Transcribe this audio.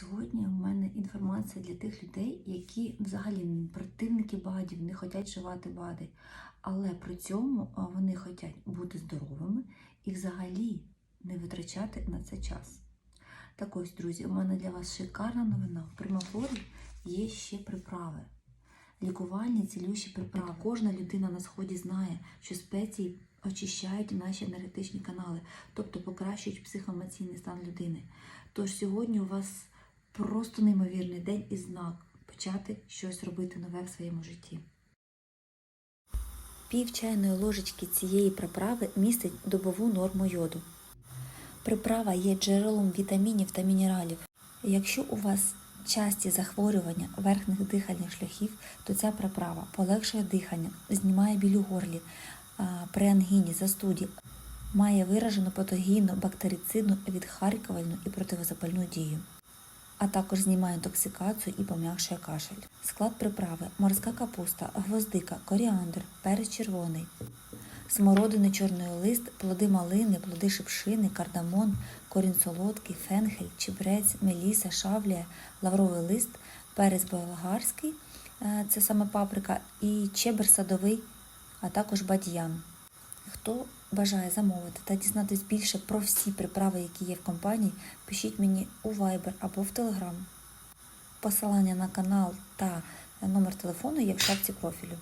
Сьогодні у мене інформація для тих людей, які взагалі противники БАДів, не хочуть вживати БАДи, але при цьому вони хочуть бути здоровими і взагалі не витрачати на це час. Так ось, друзі, у мене для вас шикарна новина. В примафлорі є ще приправи. Лікувальні цілющі приправи. Кожна людина на сході знає, що спеції очищають наші енергетичні канали, тобто покращують психоемоційний стан людини. Тож сьогодні у вас просто неймовірний день і знак почати щось робити нове в своєму житті. Пів чайної ложечки цієї приправи містить добову норму йоду. Приправа є джерелом вітамінів та мінералів. Якщо у вас часті захворювання верхніх дихальних шляхів, то ця приправа полегшує дихання, знімає біль у горлі, при ангіні, застуді, має виражену патогійну бактерицидну, відхаркувальну і противозапальну дію. А також знімає інтоксикацію і пом'якшує кашель. Склад приправи: морська капуста, гвоздика, коріандр, перець червоний, смородини чорний лист, плоди малини, плоди шипшини, кардамон, корінь солодкий, фенхель, чебрець, меліса, шавлія, лавровий лист, перець болгарський, е, це саме паприка, і чебер садовий, а також бадьян. Хто бажає замовити та дізнатись більше про всі приправи, які є в компанії, пишіть мені у Viber або в Telegram. Посилання на канал та номер телефону є в шапці профілю.